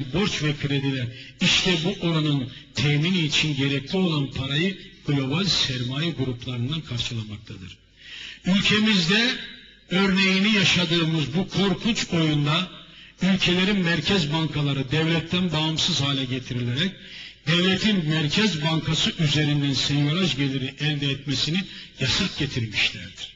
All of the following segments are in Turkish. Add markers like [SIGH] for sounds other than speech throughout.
borç ve krediler işte bu oranın temini için gerekli olan parayı global sermaye gruplarından karşılamaktadır. Ülkemizde örneğini yaşadığımız bu korkunç oyunda ülkelerin merkez bankaları devletten bağımsız hale getirilerek devletin merkez bankası üzerinden senyolaj geliri elde etmesini yasak getirmişlerdir.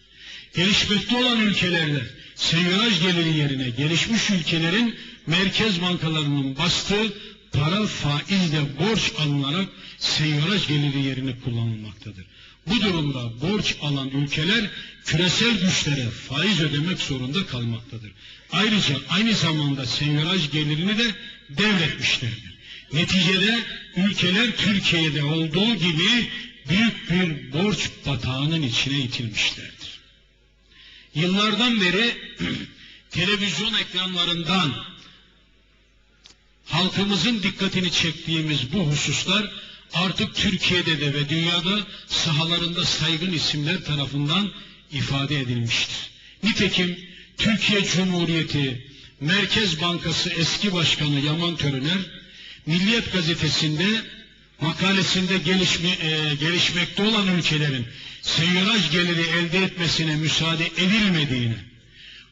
Gelişmekte olan ülkelerde senyolaj geliri yerine gelişmiş ülkelerin merkez bankalarının bastığı para faizle borç alınarak seyyaraj geliri yerine kullanılmaktadır. Bu durumda borç alan ülkeler küresel güçlere faiz ödemek zorunda kalmaktadır. Ayrıca aynı zamanda seyyaraj gelirini de devretmişlerdir. Neticede ülkeler Türkiye'de olduğu gibi büyük bir borç batağının içine itilmişlerdir. Yıllardan beri [CLEARS THROAT] televizyon ekranlarından halkımızın dikkatini çektiğimiz bu hususlar artık Türkiye'de de ve dünyada sahalarında saygın isimler tarafından ifade edilmiştir. Nitekim Türkiye Cumhuriyeti Merkez Bankası eski başkanı Yaman Törüner Milliyet gazetesinde makalesinde gelişme, e, gelişmekte olan ülkelerin seyyaraj geliri elde etmesine müsaade edilmediğini,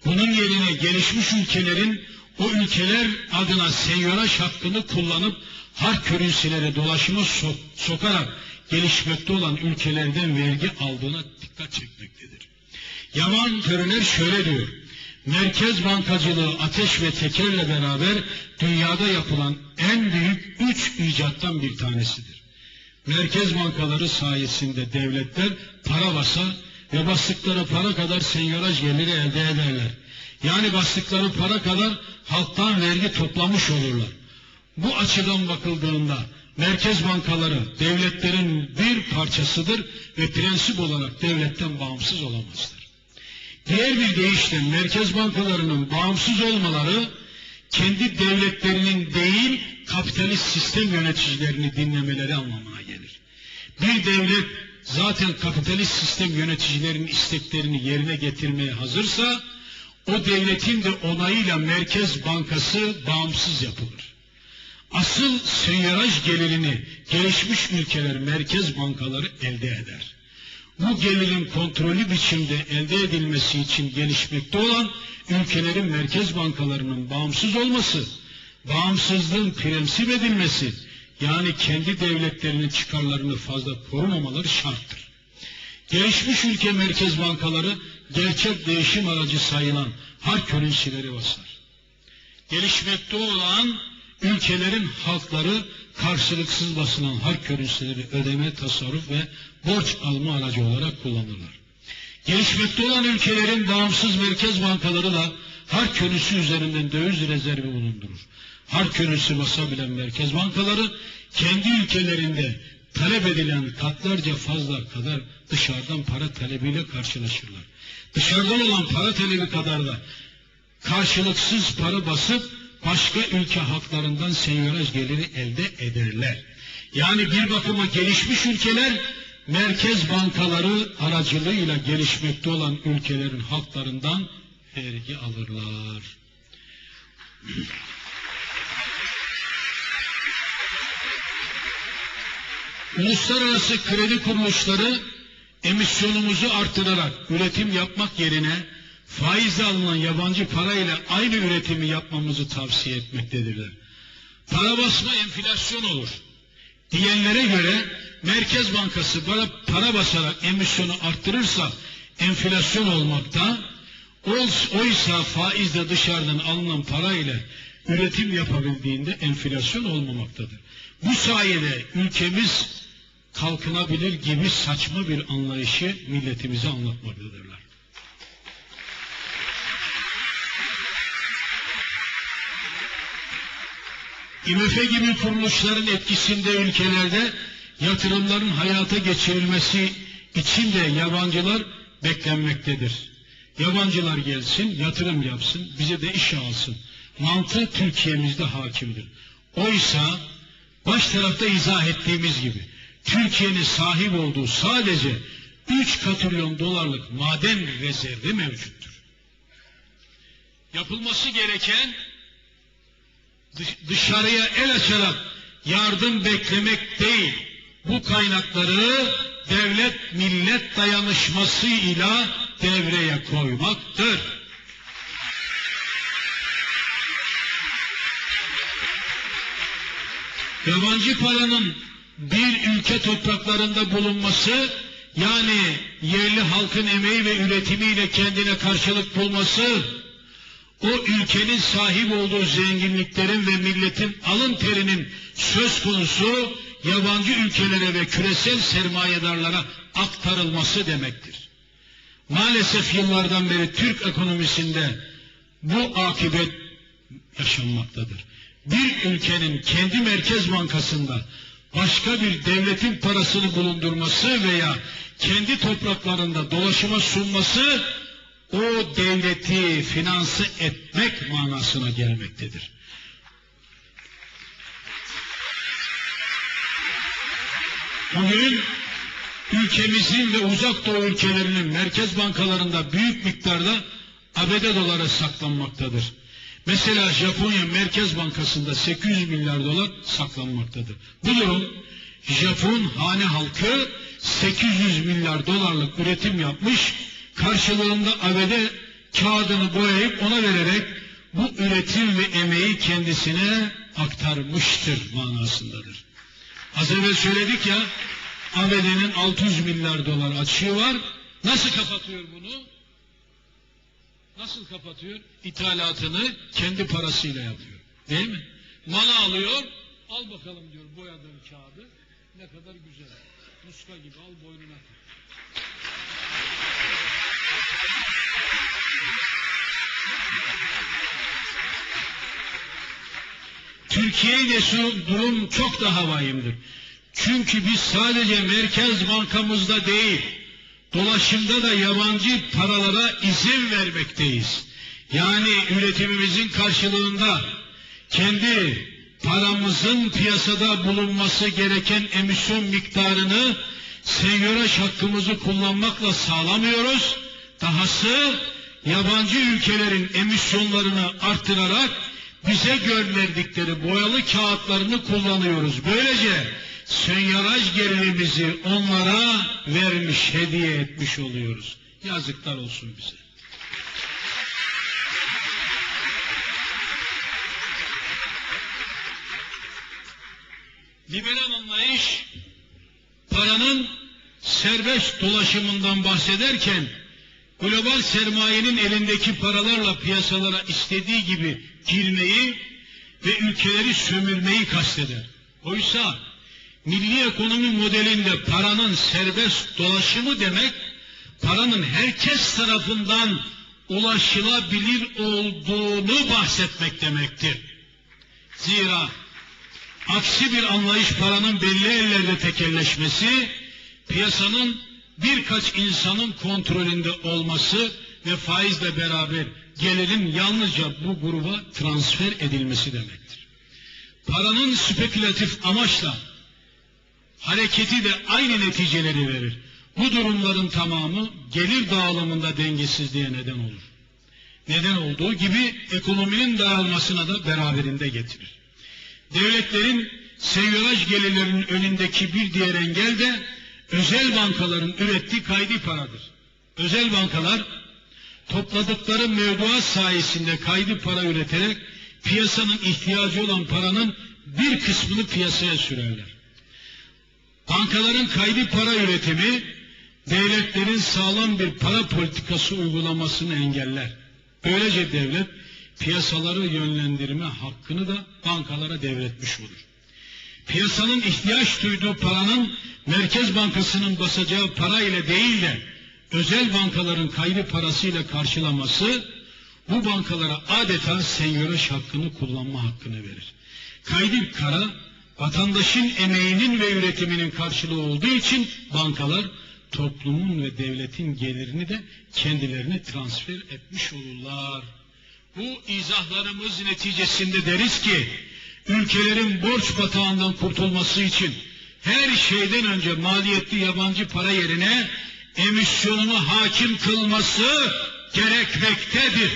bunun yerine gelişmiş ülkelerin o ülkeler adına seyyaraj hakkını kullanıp harp körünsileri dolaşıma so sokarak gelişmekte olan ülkelerden vergi aldığına dikkat çekmektedir. Yaman Körüner şöyle diyor. Merkez bankacılığı ateş ve tekerle beraber dünyada yapılan en büyük üç icattan bir tanesidir. Merkez bankaları sayesinde devletler para basar ve bastıkları para kadar senyaraj geliri elde ederler. Yani bastıkları para kadar halktan vergi toplamış olurlar. Bu açıdan bakıldığında merkez bankaları devletlerin bir parçasıdır ve prensip olarak devletten bağımsız olamazlar. Diğer bir deyişle merkez bankalarının bağımsız olmaları kendi devletlerinin değil kapitalist sistem yöneticilerini dinlemeleri anlamına gelir. Bir devlet zaten kapitalist sistem yöneticilerinin isteklerini yerine getirmeye hazırsa o devletin de onayıyla Merkez Bankası bağımsız yapılır. Asıl seyyaraj gelirini gelişmiş ülkeler merkez bankaları elde eder. Bu gelirin kontrolü biçimde elde edilmesi için gelişmekte olan ülkelerin merkez bankalarının bağımsız olması, bağımsızlığın prensip edilmesi, yani kendi devletlerinin çıkarlarını fazla korumamaları şarttır. Gelişmiş ülke merkez bankaları gerçek değişim aracı sayılan harp currency'leri basar. Gelişmekte olan ülkelerin halkları karşılıksız basılan harp currency'leri ödeme, tasarruf ve borç alma aracı olarak kullanırlar. Gelişmekte olan ülkelerin bağımsız merkez bankaları da harp currency üzerinden döviz rezervi bulundurur. Harp currency basabilen merkez bankaları kendi ülkelerinde talep edilen katlarca fazla kadar dışarıdan para talebiyle karşılaşırlar. Dışarıdan olan para talebi kadar da karşılıksız para basıp başka ülke halklarından senyöraj geliri elde ederler. Yani bir bakıma gelişmiş ülkeler merkez bankaları aracılığıyla gelişmekte olan ülkelerin halklarından vergi alırlar. Uluslararası kredi kuruluşları emisyonumuzu artırarak üretim yapmak yerine faizle alınan yabancı parayla aynı üretimi yapmamızı tavsiye etmektedirler. Para basma enflasyon olur. Diyenlere göre Merkez Bankası para, para basarak emisyonu arttırırsa enflasyon olmakta, oysa faizle dışarıdan alınan para ile üretim yapabildiğinde enflasyon olmamaktadır. Bu sayede ülkemiz kalkınabilir gibi saçma bir anlayışı milletimize anlatmaktadırlar. IMF gibi kuruluşların etkisinde ülkelerde yatırımların hayata geçirilmesi için de yabancılar beklenmektedir. Yabancılar gelsin, yatırım yapsın, bize de iş alsın. Mantığı Türkiye'mizde hakimdir. Oysa baş tarafta izah ettiğimiz gibi Türkiye'nin sahip olduğu sadece 3 katrilyon dolarlık maden rezervi mevcuttur. Yapılması gereken dış- dışarıya el açarak yardım beklemek değil. Bu kaynakları devlet millet dayanışmasıyla devreye koymaktır. Yabancı paranın bir ülke topraklarında bulunması yani yerli halkın emeği ve üretimiyle kendine karşılık bulması o ülkenin sahip olduğu zenginliklerin ve milletin alın terinin söz konusu yabancı ülkelere ve küresel sermayedarlara aktarılması demektir. Maalesef yıllardan beri Türk ekonomisinde bu akibet yaşanmaktadır. Bir ülkenin kendi merkez bankasında başka bir devletin parasını bulundurması veya kendi topraklarında dolaşıma sunması o devleti finanse etmek manasına gelmektedir. Bugün ülkemizin ve uzak doğu ülkelerinin merkez bankalarında büyük miktarda ABD doları saklanmaktadır. Mesela Japonya Merkez Bankası'nda 800 milyar dolar saklanmaktadır. Bu durum Japon hane halkı 800 milyar dolarlık üretim yapmış, karşılığında ABD kağıdını boyayıp ona vererek bu üretim ve emeği kendisine aktarmıştır manasındadır. Az evvel söyledik ya, ABD'nin 600 milyar dolar açığı var. Nasıl kapatıyor bunu? Nasıl kapatıyor? İthalatını kendi parasıyla yapıyor. Değil mi? Malı alıyor, al bakalım diyor boyadığım kağıdı. Ne kadar güzel. Muska gibi al boynuna tak. Türkiye'de şu durum çok daha vahimdir. Çünkü biz sadece Merkez Bankamızda değil, dolaşımda da yabancı paralara izin vermekteyiz. Yani üretimimizin karşılığında kendi paramızın piyasada bulunması gereken emisyon miktarını seyyaraş hakkımızı kullanmakla sağlamıyoruz. Dahası yabancı ülkelerin emisyonlarını arttırarak bize gönderdikleri boyalı kağıtlarını kullanıyoruz. Böylece seyyaraj gerilimimizi onlara vermiş, hediye etmiş oluyoruz. Yazıklar olsun bize. Liberal anlayış paranın serbest dolaşımından bahsederken global sermayenin elindeki paralarla piyasalara istediği gibi girmeyi ve ülkeleri sömürmeyi kasteder. Oysa milli ekonomi modelinde paranın serbest dolaşımı demek, paranın herkes tarafından ulaşılabilir olduğunu bahsetmek demektir. Zira aksi bir anlayış paranın belli ellerde tekelleşmesi, piyasanın birkaç insanın kontrolünde olması ve faizle beraber gelirin yalnızca bu gruba transfer edilmesi demektir. Paranın spekülatif amaçla hareketi de aynı neticeleri verir. Bu durumların tamamı gelir dağılımında dengesizliğe neden olur. Neden olduğu gibi ekonominin dağılmasına da beraberinde getirir. Devletlerin seyyaraj gelirlerinin önündeki bir diğer engel de özel bankaların ürettiği kaydi paradır. Özel bankalar topladıkları mevduat sayesinde kaydı para üreterek piyasanın ihtiyacı olan paranın bir kısmını piyasaya sürerler. Bankaların kaydı para üretimi devletlerin sağlam bir para politikası uygulamasını engeller. Böylece devlet piyasaları yönlendirme hakkını da bankalara devretmiş olur. Piyasanın ihtiyaç duyduğu paranın Merkez Bankası'nın basacağı para ile değil de özel bankaların kaydı parasıyla karşılaması bu bankalara adeta seyyarış hakkını kullanma hakkını verir. Kaydı para vatandaşın emeğinin ve üretiminin karşılığı olduğu için bankalar toplumun ve devletin gelirini de kendilerine transfer etmiş olurlar. Bu izahlarımız neticesinde deriz ki ülkelerin borç batağından kurtulması için her şeyden önce maliyetli yabancı para yerine emisyonunu hakim kılması gerekmektedir.